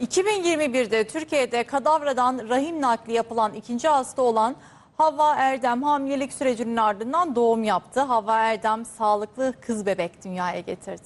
2021'de Türkiye'de kadavradan rahim nakli yapılan ikinci hasta olan Havva Erdem hamilelik sürecinin ardından doğum yaptı. Havva Erdem sağlıklı kız bebek dünyaya getirdi.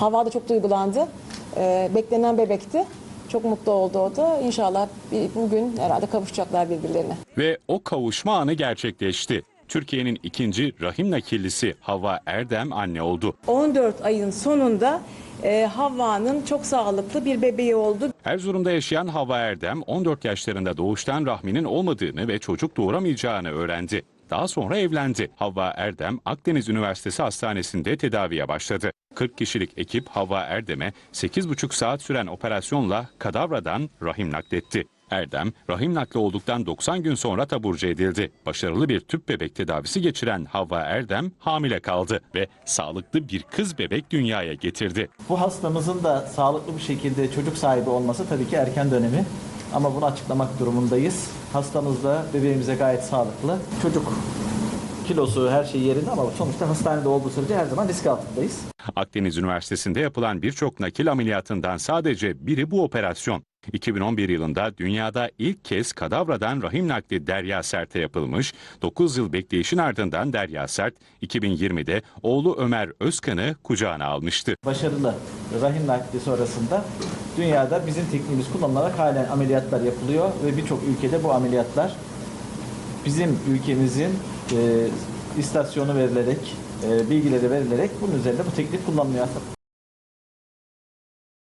Havva da çok duygulandı. Ee, beklenen bebekti. Çok mutlu oldu o da. İnşallah bugün herhalde kavuşacaklar birbirlerine. Ve o kavuşma anı gerçekleşti. Türkiye'nin ikinci rahim nakillisi Havva Erdem anne oldu. 14 ayın sonunda e, Havva'nın çok sağlıklı bir bebeği oldu. Erzurum'da yaşayan Havva Erdem 14 yaşlarında doğuştan rahminin olmadığını ve çocuk doğuramayacağını öğrendi. Daha sonra evlendi. Havva Erdem Akdeniz Üniversitesi Hastanesi'nde tedaviye başladı. 40 kişilik ekip Havva Erdem'e 8,5 saat süren operasyonla kadavradan rahim nakletti. Erdem, rahim nakli olduktan 90 gün sonra taburcu edildi. Başarılı bir tüp bebek tedavisi geçiren Havva Erdem hamile kaldı ve sağlıklı bir kız bebek dünyaya getirdi. Bu hastamızın da sağlıklı bir şekilde çocuk sahibi olması tabii ki erken dönemi. Ama bunu açıklamak durumundayız. Hastamız da bebeğimize gayet sağlıklı. Çocuk kilosu her şey yerinde ama sonuçta hastanede olduğu sürece her zaman risk altındayız. Akdeniz Üniversitesi'nde yapılan birçok nakil ameliyatından sadece biri bu operasyon. 2011 yılında dünyada ilk kez kadavradan rahim nakli Derya Sert'e yapılmış. 9 yıl bekleyişin ardından Derya Sert 2020'de oğlu Ömer Özkan'ı kucağına almıştı. Başarılı rahim nakli sonrasında dünyada bizim tekniğimiz kullanılarak halen ameliyatlar yapılıyor ve birçok ülkede bu ameliyatlar bizim ülkemizin e, istasyonu verilerek, e, bilgileri verilerek bunun üzerinde bu teknik kullanılıyor.